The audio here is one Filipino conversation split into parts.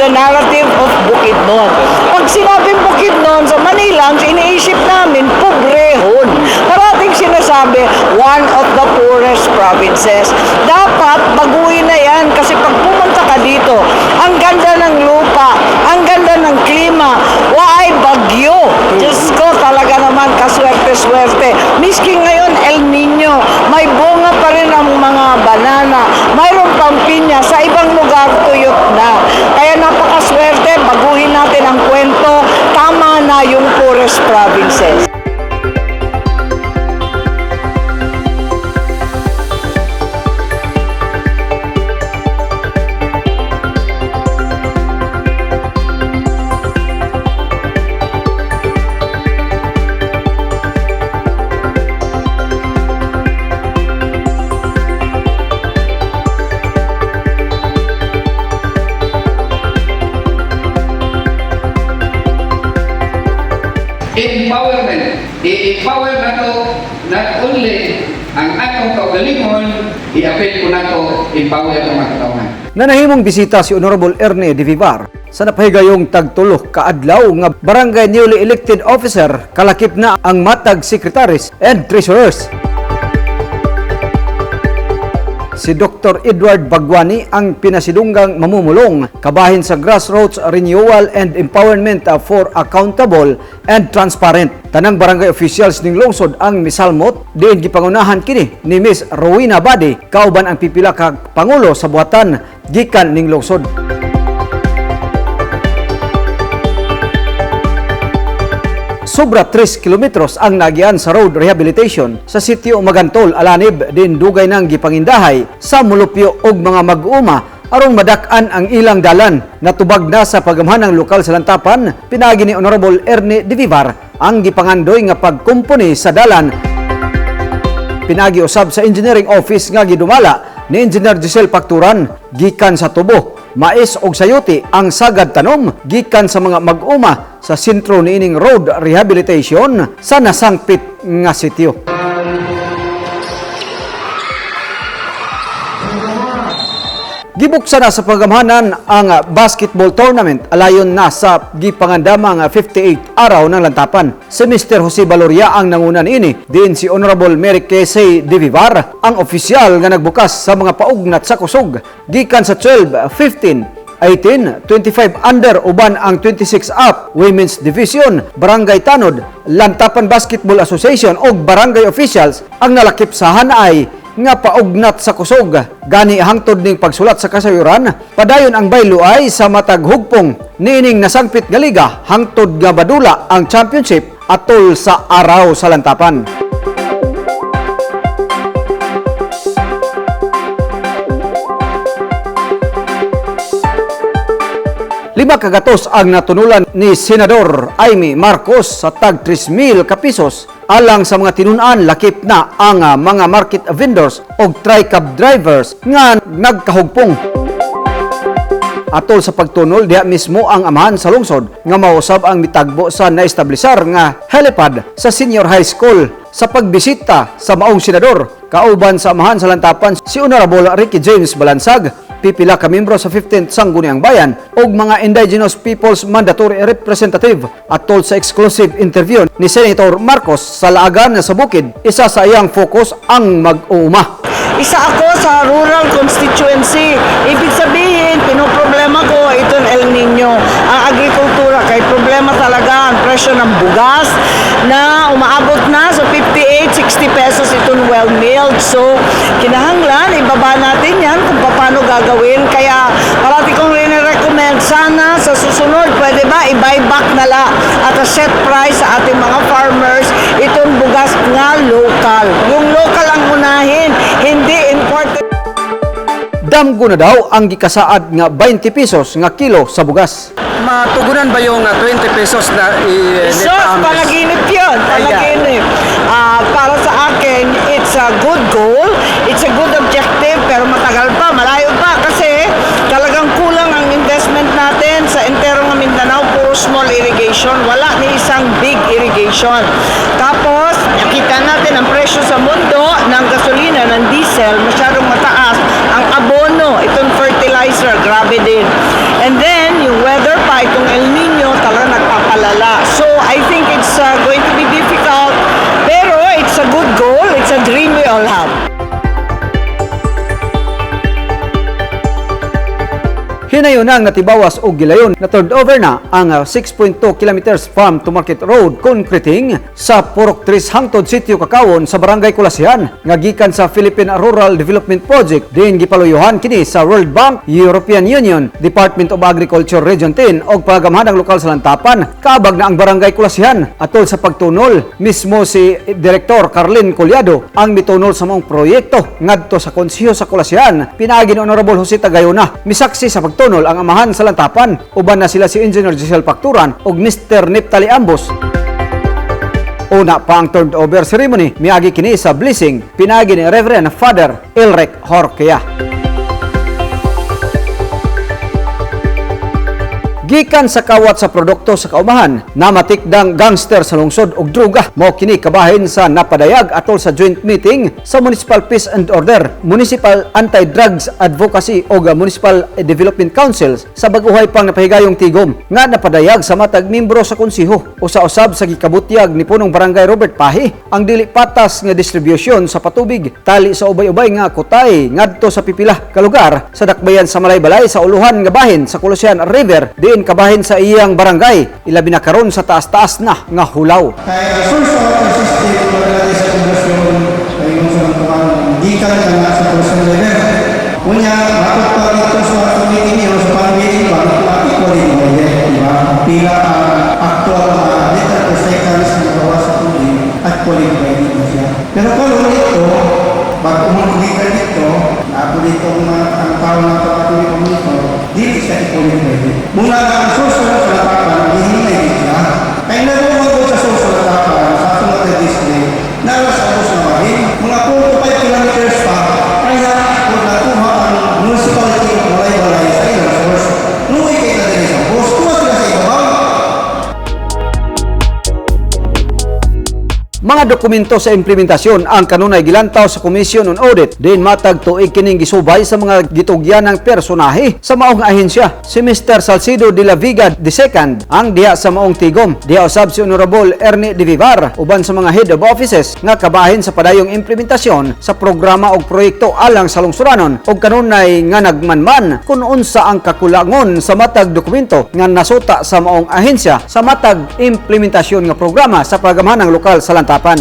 the narrative of Bukidnon. Pag sinabing Bukidnon sa Manila, ang iniisip namin, pobrehon. Parating sinasabi, one of the poorest provinces. Dapat baguhin na yan kasi pag pumunta ka dito, ang ganda ng lupa, ang ganda ng klima, waay bagyo. Diyos ko, talaga naman kaswerte-swerte. Miski ngayon, El Nino, may bunga pa rin ang mga banana, mayroon pang pinya, sa ibang lugar tuyot na. Kaya napakaswerte, baguhin natin ang kwento, tama na yung poorest provinces. Empowerment. I-empower na to not only ang atong kaugalingon, i-apel ko na to, empower ang mga katawan. Nanahimong bisita si Honorable Erne de Vivar sa napahigayong tagtulo kaadlaw nga barangay newly elected officer kalakip na ang matag secretaries and treasurers. Si Dr. Edward Bagwani ang pinasidunggang mamumulong kabahin sa Grassroots Renewal and Empowerment for Accountable and Transparent. Tanang barangay officials ning lungsod ang misalmot diin gipangunahan kini ni Miss Rowena Badi kauban ang pipila ka pangulo sa buhatan gikan ning lungsod. Sobra 3 kilometros ang nagyan sa road rehabilitation sa sitio Magantol, Alanib, din dugay ng gipangindahay sa mulupyo og mga mag-uma aron madak-an ang ilang dalan. Natubag na sa pagamhanang lokal sa Lantapan, pinagi ni Honorable Erne de Vivar ang gipangandoy nga pagkumpuni sa dalan. Pinagi usab sa engineering office nga gidumala ni Engineer Giselle Pacturan gikan sa tubo mais og sayuti ang sagad tanom gikan sa mga mag-uma sa sentro niining road rehabilitation sa nasangpit nga sitio. Gibuksan na sa pagamhanan ang basketball tournament alayon na sa gipangandama nga 58 araw ng lantapan. Si Mr. Jose Valoria ang nangunan ini. Diin si Honorable Mary Kesey de Vivar ang opisyal nga nagbukas sa mga paugnat sa kusog. Gikan sa 12, 15, 18, 25 under uban ang 26 up Women's Division, Barangay Tanod, Lantapan Basketball Association o barangay officials ang nalakip sa hanay nga paugnat sa kusog. Gani hangtod ning pagsulat sa kasayuran, padayon ang baylo ay sa matag hugpong niining nasangpit nga liga hangtod nga badula ang championship atol sa araw sa lantapan. Lima kagatos ang natunulan ni Senador Amy Marcos sa tag 3,000 kapisos alang sa mga tinunan lakip na ang ah, mga market vendors o tri-cab drivers nga nagkahugpong. Atol sa pagtunol diha mismo ang amahan sa lungsod nga mausab ang mitagbo sa naestablisar nga helipad sa senior high school sa pagbisita sa maong senador kauban sa amahan sa lantapan si Honorable Ricky James Balansag pipila ka membro sa 15th Sangguniang Bayan ug mga Indigenous Peoples Mandatory Representative atol sa exclusive interview ni Senator Marcos sa laagan sa bukid isa sa iyang focus ang mag-uuma Isa ako sa rural constituency. Ibig sabihin, pinoproblema ko itong El Nino. Ang agrikultura, kay problema talaga ang presyo ng bugas na umaabot na sa 58, 60 pesos itong well milled. So, kinahanglan, ibaba paano gagawin. Kaya, parati kong rin-recommend sana sa susunod, pwede ba i-buyback na la at a set price sa ating mga farmers itong bugas nga local. Yung local ang unahin, hindi imported. Damgo na daw ang gikasaad nga 20 pesos nga kilo sa bugas. Matugunan ba yung uh, 20 pesos na i- So, net amis? panaginip yun. Panaginip. Ah, para sa akin, it's a good goal. It's a good objective, pero matagal pa, malayo pa. Kasi talagang kulang ang investment natin sa enterong Mindanao, puro small irrigation. Wala ni isang big irrigation. Tapos, nakita natin ang presyo sa mundo ng gasolina, ng diesel, masyadong mataas. Ang abono, itong fertilizer, grabe din. And then, yung pa itong El Nino, talaga nagpapalala. So, I think it's uh, going to be difficult. Pero it's a good Hinayon ang natibawas og gilayon na turned over na ang ah, 6.2 kilometers farm to market road concreting sa Purok 3 hangtod sitio Kakawon sa Barangay Kulasihan nga gikan sa Philippine Rural Development Project. Din gipaluyuhan kini sa World Bank, European Union, Department of Agriculture Region 10 og pagamhanang lokal sa lantapan. Kaabag na ang Barangay Kulasihan atol sa pagtunol mismo si Direktor Carlin Colyado ang mitunol sa mong proyekto ngadto sa konsiyo sa Kulasihan pinaagi ni Honorable Jose Tagayona misaksi sa pagtunol ang amahan sa lantapan uban na sila si Engineer Giselle Pacturan ug Mr. Neptali Ambos Una pa ang turned over ceremony miagi kini sa blessing pinagi ni Reverend Father Elrek Horkea. Gikan sa kawat sa produkto sa kaumahan, namatikdang gangster sa lungsod og druga. Mao kini kabahin sa napadayag atol sa joint meeting sa Municipal Peace and Order, Municipal Anti-Drugs Advocacy o Municipal Development Councils sa baguhay pang napahigayong tigom nga napadayag sa matag membro sa konsiho. Usa-usab sa gikabutyag ni punong barangay Robert Pahi ang dili patas nga distribution sa patubig. Tali sa ubay-ubay nga kutay ngadto sa pipila ka lugar. Sa dakbayan sa Malaybalay sa uluhan nga bahin sa Colossian River diin kabahin sa iyang barangay ilabi na karon sa taas-taas na nga hulaw Kaya source of maglalagay sa poblasyon sa iyong sa mga gikan sa Quezon River. Mga dokumento sa implementasyon ang kanunay gilantaw sa Commission on Audit din matag tuig kining gisubay sa mga gitugyanang personahe sa maong ahensya si Mr. Salcido de la Viga II ang diha sa maong tigom diha usab si Honorable Ernie de Vivar uban sa mga head of offices nga kabahin sa padayong implementasyon sa programa og proyekto alang sa lungsuranon og kanunay nga nagmanman kung unsa ang kakulangon sa matag dokumento nga nasuta sa maong ahensya sa matag implementasyon nga programa sa pagamhanang lokal sa lantapan.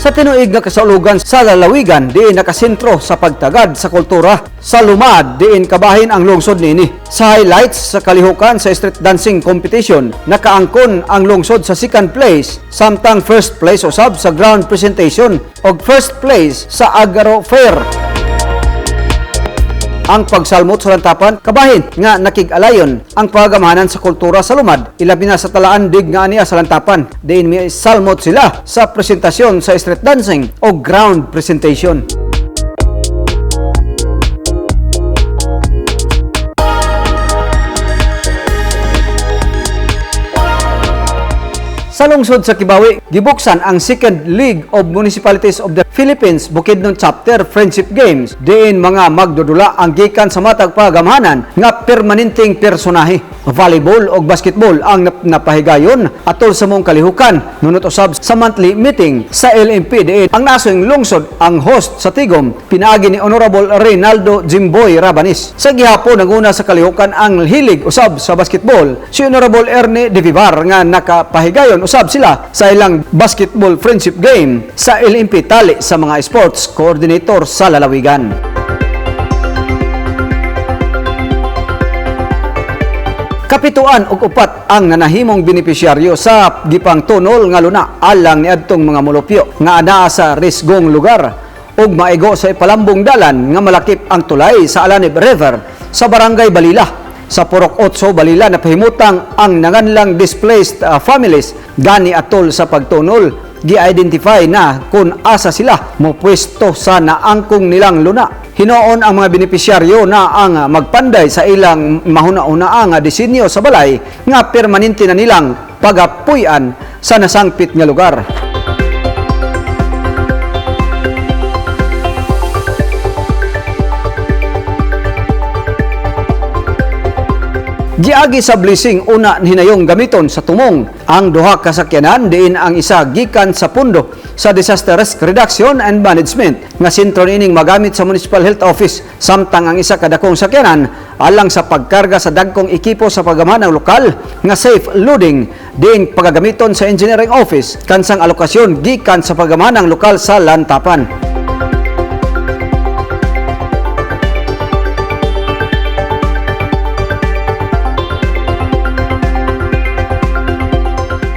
Sa tinuig nga kasaulugan sa lalawigan, diin nakasentro sa pagtagad sa kultura. Sa lumad, diin kabahin ang lungsod nini. Sa highlights sa kalihukan sa street dancing competition, nakaangkon ang lungsod sa second place, samtang first place usab sa ground presentation og first place sa Agaro Fair ang pagsalmot sa lantapan kabahin nga nakig-alayon ang pagamahanan sa kultura sa lumad. Ilabi na sa talaan dig nga niya sa lantapan. Diin mi salmot sila sa presentasyon sa street dancing o ground presentation Sa lungsod sa Kibawi, gibuksan ang Second League of Municipalities of the Philippines Bukidnon Chapter Friendship Games. Diin mga magdudula ang gikan sa matag pagamhanan nga permanenteng personahe. Volleyball o basketball ang nap- napahigayon atol sa mong kalihukan. Nunot usab sa monthly meeting sa LMP diin ang nasong lungsod ang host sa Tigom pinaagi ni Honorable Reynaldo Jimboy Rabanis. Sa gihapon naguna sa kalihukan ang hilig usab sa basketball si Honorable Ernie De Vivar nga nakapahigayon usab sila sa ilang basketball friendship game sa LMP tali sa mga sports coordinator sa lalawigan. Kapituan ug upat ang nanahimong benepisyaryo sa gipang tunol nga luna alang niadtong mga mulupyo nga anaa sa risgong lugar ug maigo sa ipalambong dalan nga malakip ang tulay sa Alanib River sa barangay Balila. Sa Purok 8 Balila na pahimutang ang nanganlang displaced uh, families gani atol sa pagtunol gi-identify na kung asa sila mopwesto sa naangkong nilang luna. Hinoon ang mga benepisyaryo na ang magpanday sa ilang mahuna-una ang disenyo sa balay nga permanente na nilang pagapuyan sa nasangpit nga lugar. Giagi sa blessing una hinayong gamiton sa tumong ang duha ka sakyanan diin ang isa gikan sa pundo sa Disaster Risk Reduction and Management nga sentro niining magamit sa Municipal Health Office samtang ang isa kadakong sakyanan alang sa pagkarga sa dagkong ekipo sa pagamahan ng lokal nga safe loading diin pagagamiton sa Engineering Office kansang alokasyon gikan sa pagamahan ng lokal sa lantapan.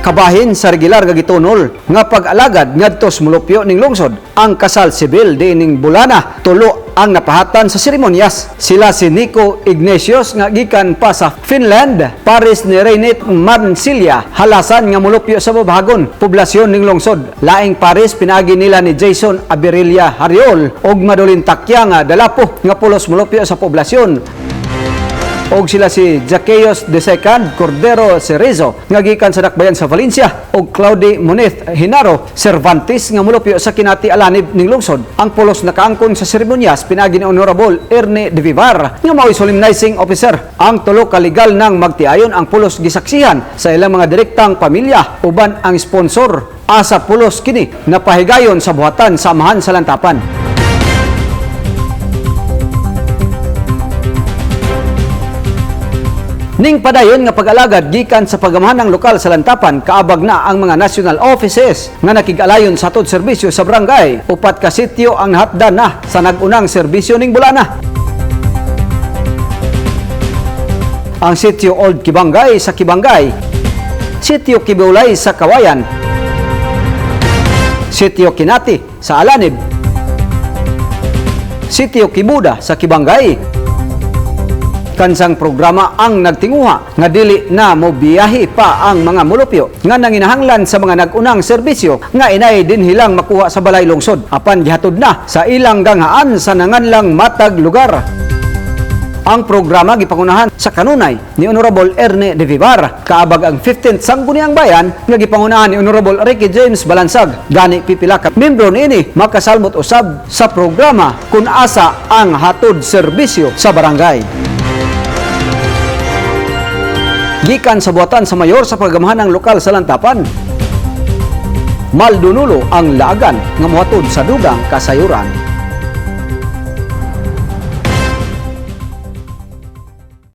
Kabahin sa regular nga gitunol nga pag-alagad ngadto mulupyo ning lungsod. Ang kasal sibil diining bulana tulo ang napahatan sa seremonyas. Sila si Nico Ignatius nga gikan pa sa Finland Paris ni Reinit Mancilia halasan nga mulupyo sa Babagon poblasyon ning lungsod. Laing Paris pinagi nila ni Jason Aberilia Hariol og madulin takya nga dalapo nga pulos mulupyo sa poblasyon og sila si de Secand Cordero Cerezo nga gikan sa dakbayan sa Valencia og Claudi Muniz Hinaro Cervantes nga mulupyo sa kinati alanib ning lungsod. Ang pulos nakaangkon sa seremonyas pinagi ni Honorable Erne de Vivar nga mao'y solemnizing officer. Ang tulo ka legal nang magtiayon ang pulos gisaksihan sa ilang mga direktang pamilya uban ang sponsor. Asa pulos kini napahigayon sa buhatan sa amahan sa lantapan Ning padayon nga pag-alagad gikan sa pagamahan ng lokal sa lantapan kaabag na ang mga national offices nga nakig-alayon sa tod serbisyo sa barangay. Upat ka sityo ang nahatdan na sa nagunang serbisyo ning bulana. Ang sityo Old Kibangay sa Kibangay, sityo Kibulay sa Kawayan, sityo Kinati sa Alanib, sityo Kibuda sa Kibangay, kansang programa ang nagtinguha nga dili na mobiyahe pa ang mga mulupyo nga nanginahanglan sa mga nagunang serbisyo nga inay din hilang makuha sa balay lungsod. Apan gihatod na sa ilang gangaan sa nanganlang matag lugar. Ang programa gipangunahan sa kanunay ni Honorable Erne de Vivar. Kaabag ang 15th Sangguniang Bayan nga gipangunahan ni Honorable Ricky James Balansag. Gani pipila ka membro niini makasalmot usab sa programa kun asa ang hatod serbisyo sa barangay gikan sa buhatan sa mayor sa pagamahan ng lokal sa lantapan. Maldunulo ang laagan nga mohatod sa dugang kasayuran.